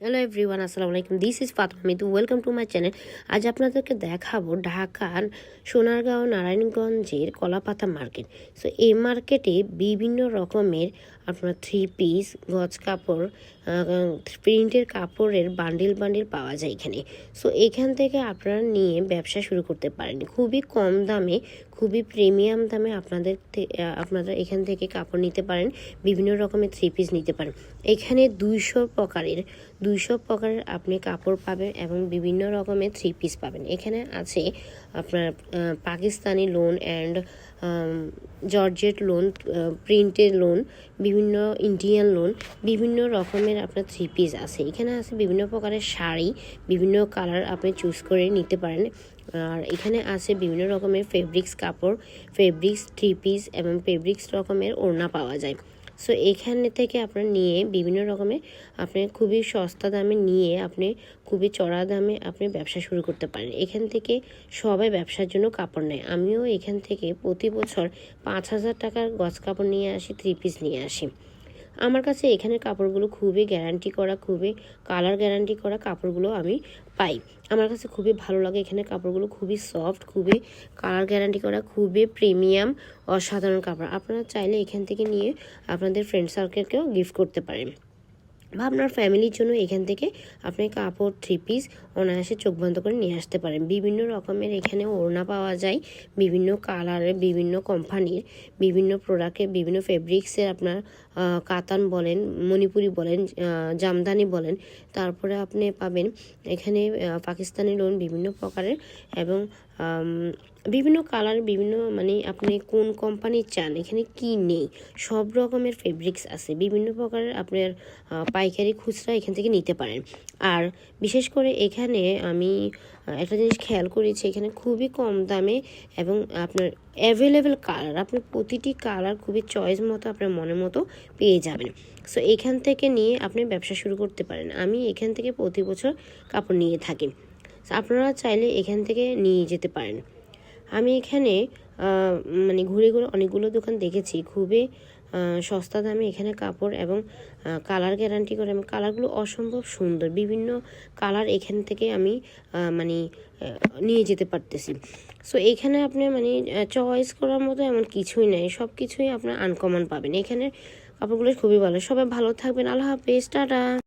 Hello everyone আসসালামু আলাইকুম। This is Fatma Mitu welcome to my channel আজ আপনাদেরকে দেখাবো ঢাকার সোনারগাঁও নারায়ণগঞ্জের কলাপাতা মার্কেট সো এই মার্কেটে বিভিন্ন রকমের আপনার থ্রি পিস গজ কাপড় প্রিন্টের কাপড়ের বান্ডিল বান্ডিল পাওয়া যায় এখানে। সো এখান থেকে আপনারা নিয়ে ব্যবসা শুরু করতে পারেন। খুবই কম দামে, খুবই প্রিমিয়াম দামে আপনাদের আপনারা এখান থেকে কাপড় নিতে পারেন। বিভিন্ন রকমের থ্রি পিস নিতে পারেন। এখানে দুইশো প্রকারের দুইশো প্রকারের আপনি কাপড় পাবেন এবং বিভিন্ন রকমের থ্রি পিস পাবেন। এখানে আছে আপনার Pakistani lawn and georgette lawn প্রিন্টের লোন বিভিন্ন ইন্ডিয়ান লোন বিভিন্ন রকমের আপনার থ্রি পিস আছে। এখানে আছে বিভিন্ন প্রকারের শাড়ি, বিভিন্ন কালার আপনি চুজ করে নিতে পারেন। আর এখানে আছে বিভিন্ন রকমের ফেব্রিক্স কাপড় ফেব্রিক্স থ্রি পিস এবং ফেব্রিক্স রকমের ওড়না পাওয়া যায়। সো এখানে থেকে আপনার নিয়ে বিভিন্ন রকমের আপনি খুবই সস্তা দামে নিয়ে আপনি খুবই চড়া দামে আপনি ব্যবসা শুরু করতে পারেন। এখান থেকে সবাই ব্যবসার জন্য কাপড় নেয়। আমিও এখান থেকে প্রতি বছর পাঁচ হাজার টাকার গছ কাপড় নিয়ে আসি থ্রি পিস নিয়ে আসি। আমার কাছে এখানে কাপড়গুলো খুবই গ্যারান্টি করা, খুবই কালার গ্যারান্টি করা কাপড়গুলো আমি পাই। আমার কাছে খুবই ভালো লাগে এখানে কাপড়গুলো, খুবই সফট খুবই কালার গ্যারান্টি করা, খুবই প্রিমিয়াম অসাধারণ কাপড়। আপনারা চাইলে এখান থেকে নিয়ে আপনাদের ফ্রেন্ড সার্কেলকেও গিফট করতে পারেন। বা আপনার ফ্যামিলির জন্য এখান থেকে আপনি কাপড় থ্রি পিস অনায়াসে চোখ বন্ধ করে নিয়ে আসতে পারেন। বিভিন্ন রকমের এখানে ওড়না পাওয়া যায়, বিভিন্ন কালারের বিভিন্ন কোম্পানির বিভিন্ন প্রোডাক্টের বিভিন্ন ফেব্রিক্সের আপনার কাতান বলেন, মণিপুরি বলেন জামদানি বলেন। তারপরে আপনি পাবেন এখানে পাকিস্তানি লোন বিভিন্ন প্রকারের এবং বিভিন্ন কালার, বিভিন্ন মানে আপনি কোন কোম্পানি চান, এখানে কি নেই, সব রকমের ফেব্রিক্স আছে। বিভিন্ন প্রকারের আপনার পাইকারি খুচরা এখান থেকে নিতে পারেন। আর বিশেষ করে এখানে আমি একটা জিনিস খেয়াল করেছি, এখানে খুবই কম দামে এবং আপনার অ্যাভেলেবেল কালার আপনি প্রতিটি কালার খুবই চয়েস মতো আপনার মনের মতো পেয়ে যাবেন। সো এখান থেকে নিয়ে আপনি ব্যবসা শুরু করতে পারেন। আমি এখান থেকে প্রতি বছর কাপড় নিয়ে থাকি। আপনারা চাইলে এখান থেকে নিয়ে যেতে পারেন। আমি এখানে মানে ঘুরে ঘুরে অনেকগুলো দোকান দেখেছি। খুবই সস্তা দামে এখানে কাপড় এবং কালার গ্যারান্টি করে এবং কালারগুলো অসম্ভব সুন্দর। বিভিন্ন কালার এখান থেকে আমি মানে নিয়ে যেতে পারতেছি। সো এখানে আপনি মানে চয়েস করার মতো এমন কিছুই নেই। সব কিছুই আপনার আনকমন পাবেন। এখানে কাপড়গুলো খুবই ভালো। সবাই ভালো থাকবেন। আল্লাহ হাফেজ। টাটা।